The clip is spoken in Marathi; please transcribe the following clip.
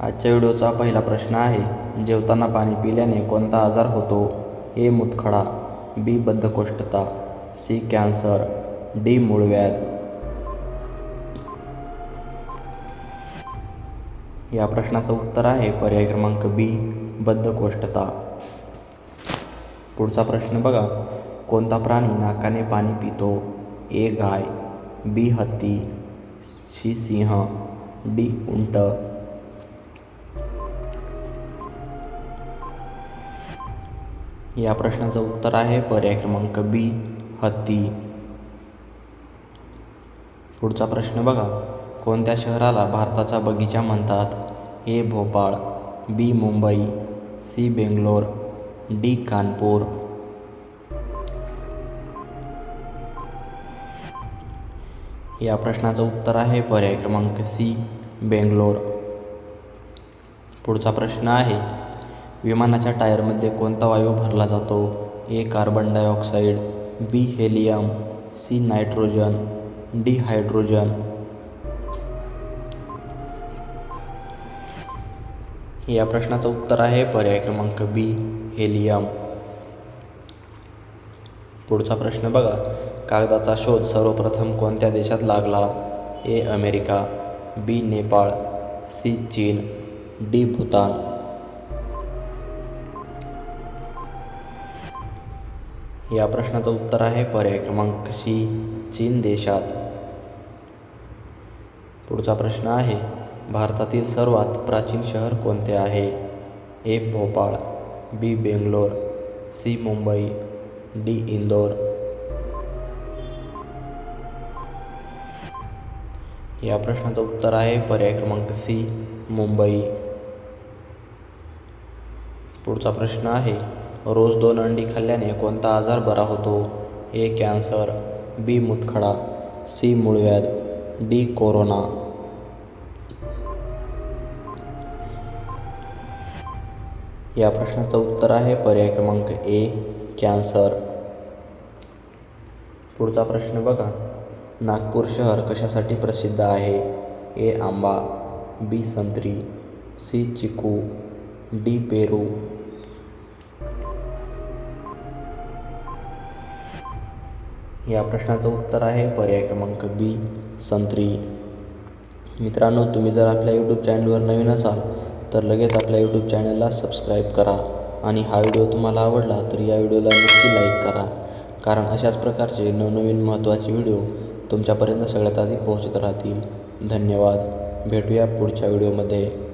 आजच्या व्हिडिओचा पहिला प्रश्न आहे जेवताना पाणी पिल्याने कोणता आजार होतो? ए. मुतखडा बी. बद्धकोष्ठता सी. Cancer D. मूळव्याध. या प्रश्नाचं उत्तर आहे पर्याय क्रमांक बी बद्धकोष्ठता. पुढचा प्रश्न बघा कोणता प्राणी नाकाने पाणी पितो? ए. गाय बी. हत्ती सी. सिंह डी. उंट. या प्रश्नाचं उत्तर आहे पर्याय क्रमांक बी हत्ती. पुढचा प्रश्न बघा. कोणत्या शहराला भारताचा बगीचा म्हणतात? A Bhopal B Mumbai C Bangalore D Kanpur. या प्रश्नाचं उत्तर आहे पर्याय क्रमांक सी बेंगलोर. पुढचा प्रश्न आहे विमानाच्या टायरमध्ये कोणता वायू भरला जातो? A carbon dioxide B helium C nitrogen D hydrogen. या प्रश्नाचं उत्तर आहे पर्याय क्रमांक बी हेलियम. पुढचा प्रश्न बघा. कागदाचा शोध सर्वप्रथम कोणत्या देशात लागला? A America B Nepal C चीन डी भूतान. या प्रश्नाचं उत्तर आहे पर्याय क्रमांक सी चीन देशात. पुढचा प्रश्न आहे भारतातील सर्वात प्राचीन शहर कोणते आहे? A Bhopal B Bangalore C Mumbai D Indore. या प्रश्नाचं उत्तर आहे पर्याय क्रमांक सी मुंबई. पुढचा प्रश्न आहे रोज दोन अंडी खाल्ल्याने कोणता आजार बरा होतो? ए कॅन्सर बी मुतखडा सी मूळव्याध डी कोरोना. या प्रश्नाचं उत्तर आहे पर्याय क्रमांक ए कॅन्सर. पुढचा प्रश्न बघा. नागपूर शहर कशासाठी प्रसिद्ध आहे? ए आंबा बी संत्री सी चिकू डी पेरू या प्रश्नाचं उत्तर आहे. पर्याय क्रमांक बी संत्री मित्रांनो तुम्ही जर आपल्या यूट्यूब चॅनलवर नवीन असाल तर लगेच आपल्या यूट्यूब चॅनलला सबस्क्राईब करा आणि हा व्हिडिओ तुम्हाला आवडला तर या व्हिडिओला नक्की लाईक करा. कारण अशाच प्रकारचे नवनवीन महत्त्वाचे व्हिडिओ तुमच्यापर्यंत सगळ्यात आधी पोहोचत राहतील. धन्यवाद. भेटूया पुढच्या व्हिडिओमध्ये.